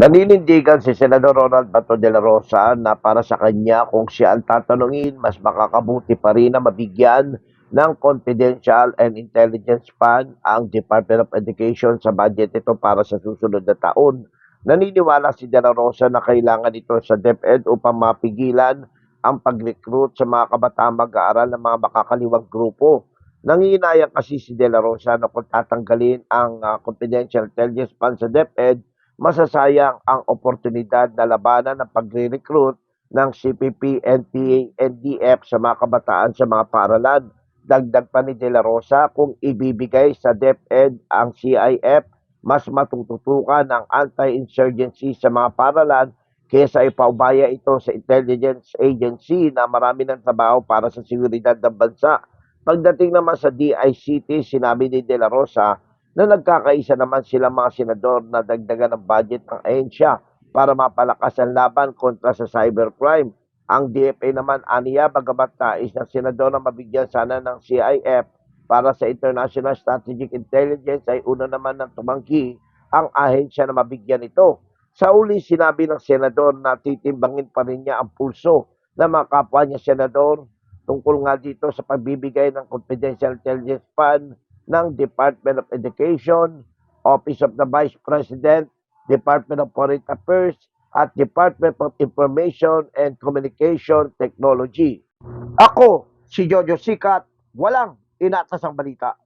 Naninindigan si Senador Ronald Bato de la Rosa na para sa kanya kung siya ang tatanungin, mas makakabuti pa rin na mabigyan ng confidential and intelligence fund ang Department of Education sa budget ito para sa susunod na taon. Naniniwala si De La Rosa na kailangan ito sa DepEd upang mapigilan ang pag-recruit sa mga kabataang mag-aaral ng mga makakaliwang grupo. Nanginayang kasi si De La Rosa na kung tatanggalin ang ah, confidential intelligence fund sa DepEd, masasayang ang oportunidad na labanan ng pagre-recruit ng CPP, NPA, NDF sa mga kabataan sa mga paaralan. Dagdag pa ni De La Rosa kung ibibigay sa DepEd ang CIF, mas matututukan ng anti-insurgency sa mga paaralan kesa ipaubaya ito sa intelligence agency na marami ng trabaho para sa seguridad ng bansa. Pagdating naman sa DICT, sinabi ni De La Rosa na nagkakaisa naman sila mga senador na dagdagan ng budget ng ahensya para mapalakas ang laban kontra sa cybercrime. Ang DFA naman aniya bagamat nais ng senador na mabigyan sana ng CIF para sa International Strategic Intelligence ay una naman ng tumangki ang ahensya na mabigyan ito. Sa uli, sinabi ng senador na titimbangin pa rin niya ang pulso ng mga kapwa niya senador tungkol nga dito sa pagbibigay ng confidential intelligence fund ng Department of Education, Office of the Vice President, Department of Foreign Affairs, at Department of Information and Communication Technology. Ako, si Jojo Sikat, walang inatasang balita.